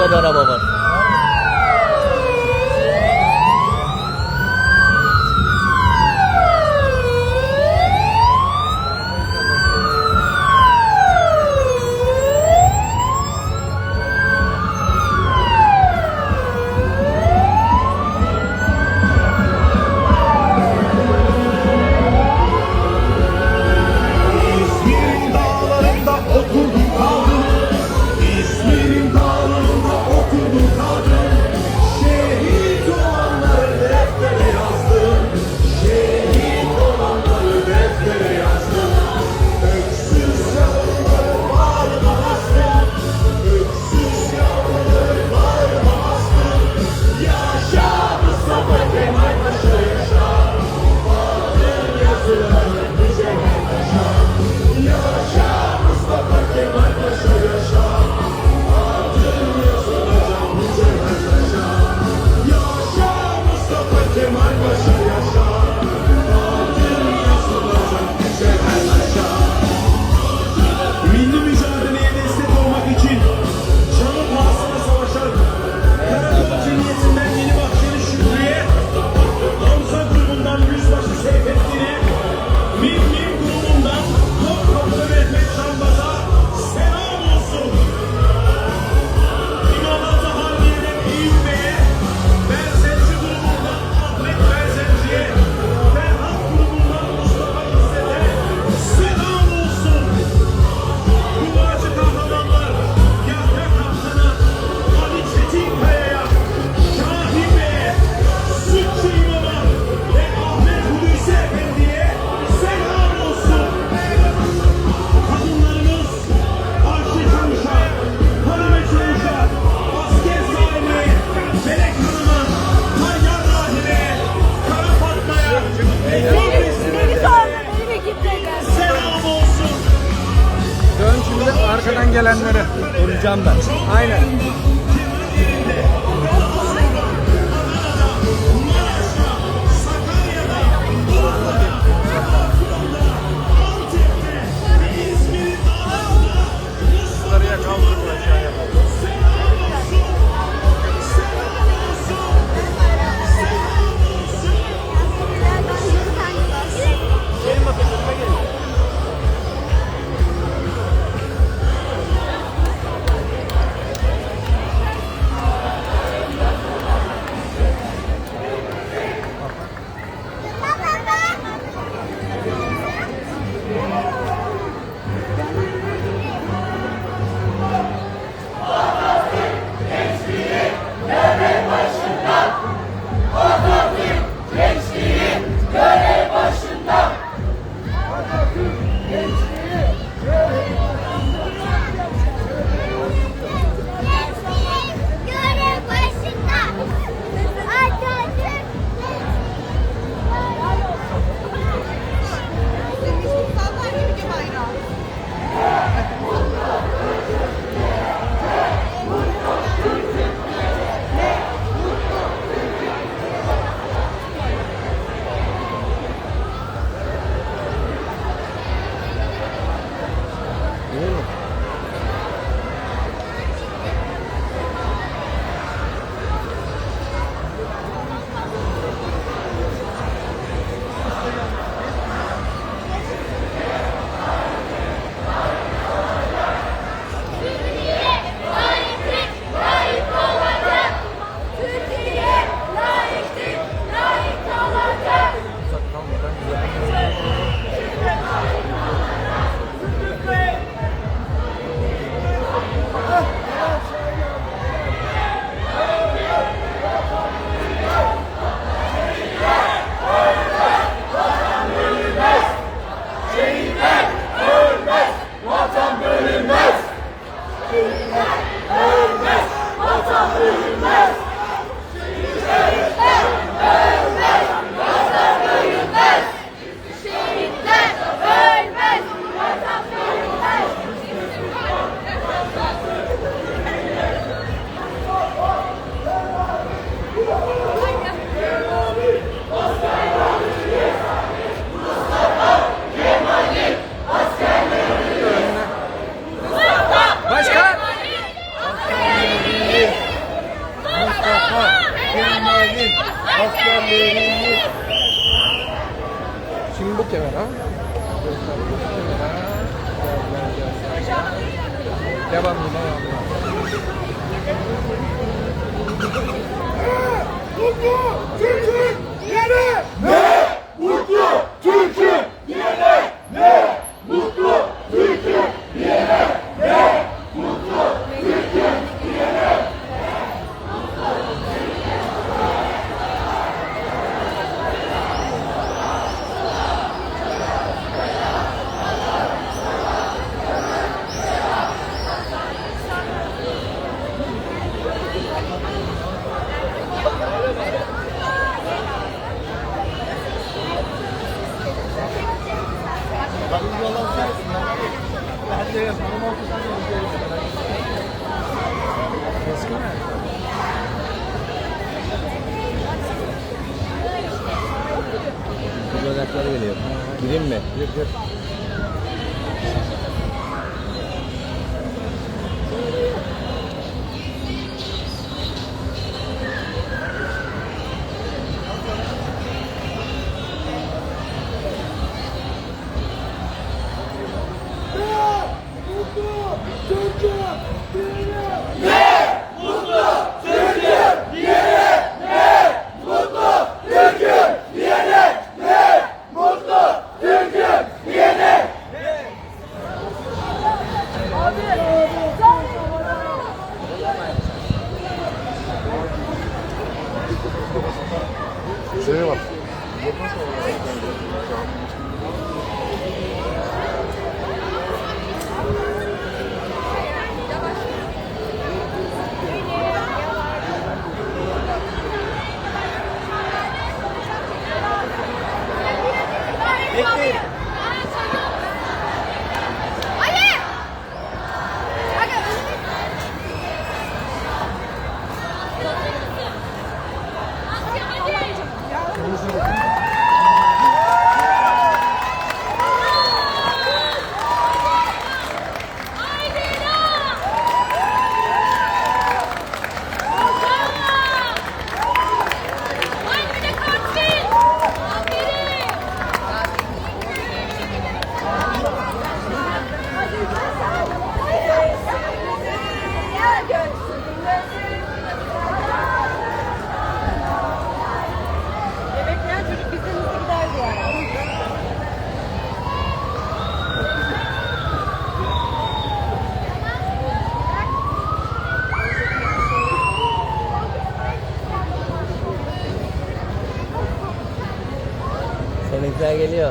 কথা বাবার? Arkadan gelenlere. Duracağım ben. Aynen. Devam devam. Geliyor. Gireyim mi? Gir gir. gini ya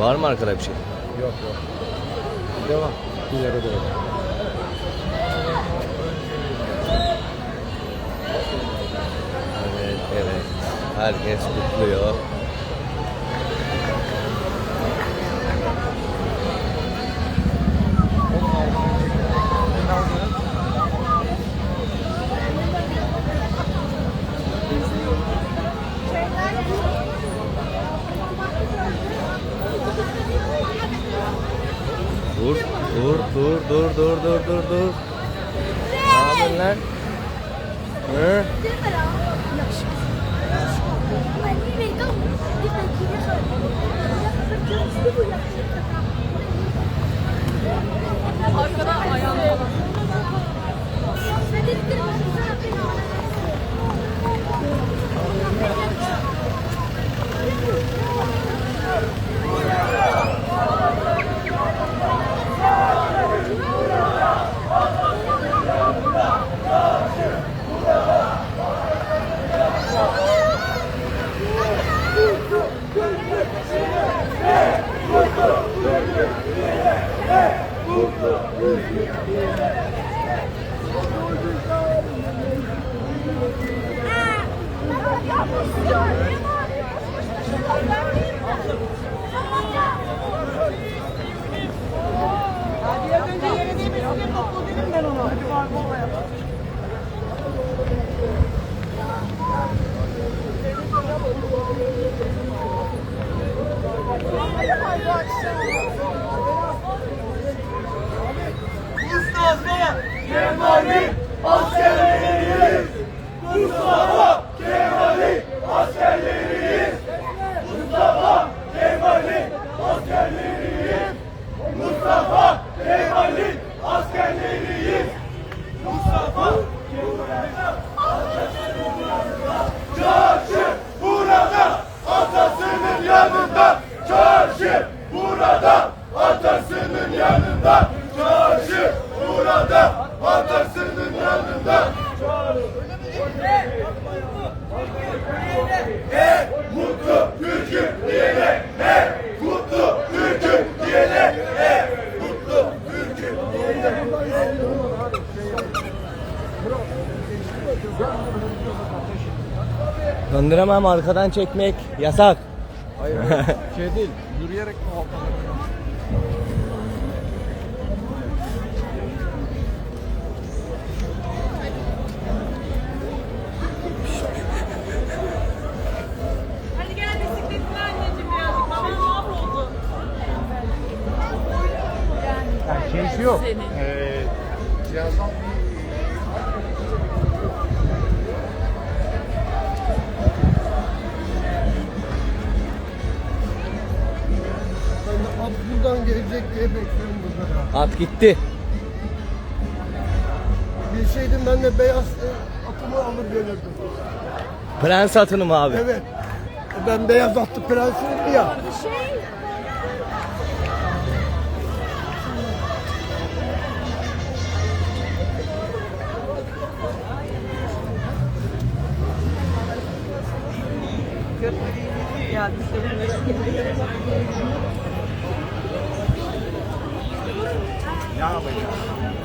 Var mı arkada bir şey? Yok yok. Devam. İleri doğru. Evet evet. Herkes kutluyor. Dur, dur, dur, dur, dur, dur, dur, dur. Ne yapıyorsun lan? Hı? Arkada ayağım falan. Dur burada atasının yanında Çarşı burada atasının yanında He mutlu Türk'üm diyene He mutlu Türk'üm diyene He mutlu Türk'üm Döndüremem arkadan çekmek yasak. Hayır şey değil. Yürüyerek Hadi şeysi yok. Ee, Ben de at buradan gelecek diye bekliyorum burada. At gitti. Bilseydim ben de beyaz e, atımı alır gelirdim. Prens atını mı abi? Evet. Ben beyaz atlı prensim ya. Balatalar.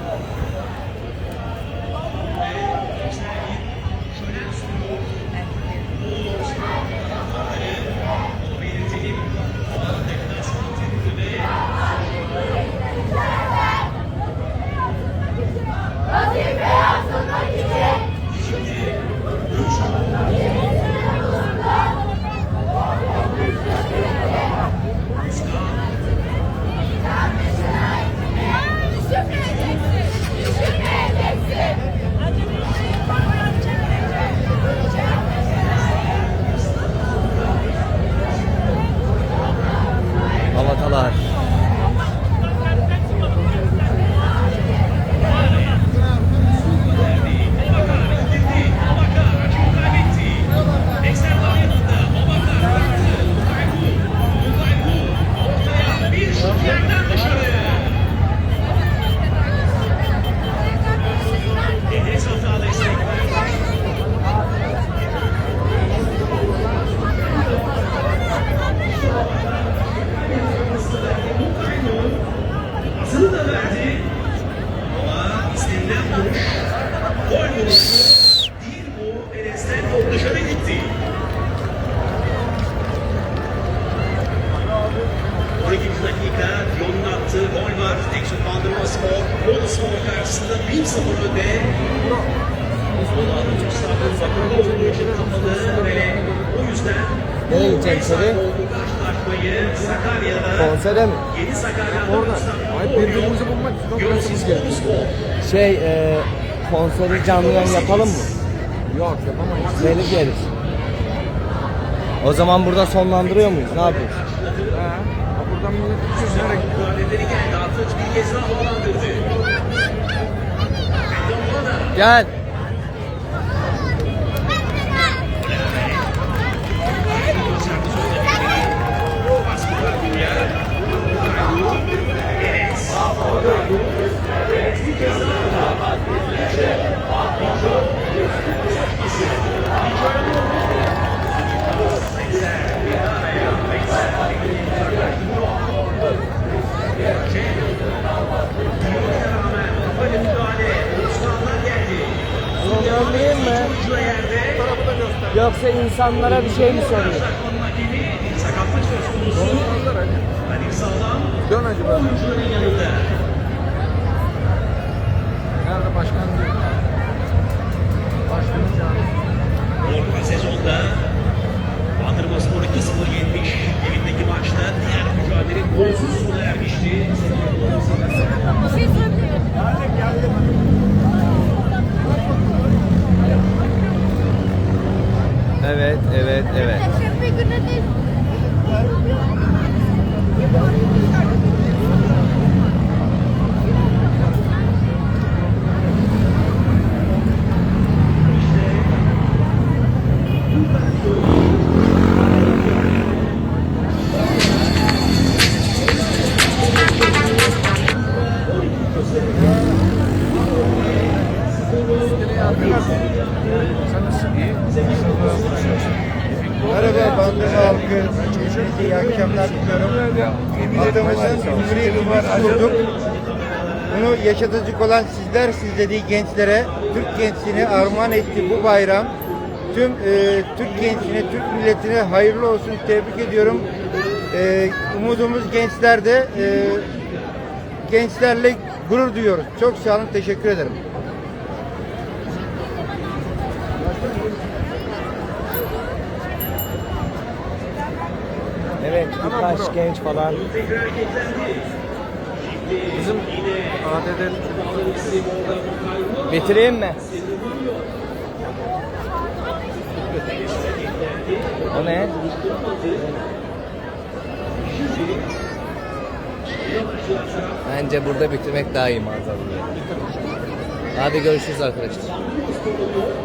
Yeah. Şey e, konseri canlıdan yapalım mı? Yok yapamayız. Deli gelir. O zaman burada sonlandırıyor muyuz? Ne yapıyoruz? Ha, buradan millet uçuyoruz nereye gidiyor? Gel. Thank you. Yoksa insanlara bir şey mi soruyor? Dön acaba. Nerede başkan diyor. Başkanı çağırıyor. Orta sezonda Bandırma Spor 2-0 Halkı. Hepinize iyi akşamlar diliyorum. Atamızın Cumhuriyetimizi kurduk. Bunu yaşatacak olan sizler, siz dediği gençlere, Türk gençliğine armağan etti bu bayram. Tüm e, Türk gençliğine, Türk milletine hayırlı olsun tebrik ediyorum. E, umudumuz gençlerde. E, gençlerle gurur duyuyoruz. Çok sağ olun, teşekkür ederim. Evet, birkaç genç falan. Bizim ADD Bitireyim mi? O ne? Bence burada bitirmek daha iyi manzaralı. Hadi görüşürüz arkadaşlar.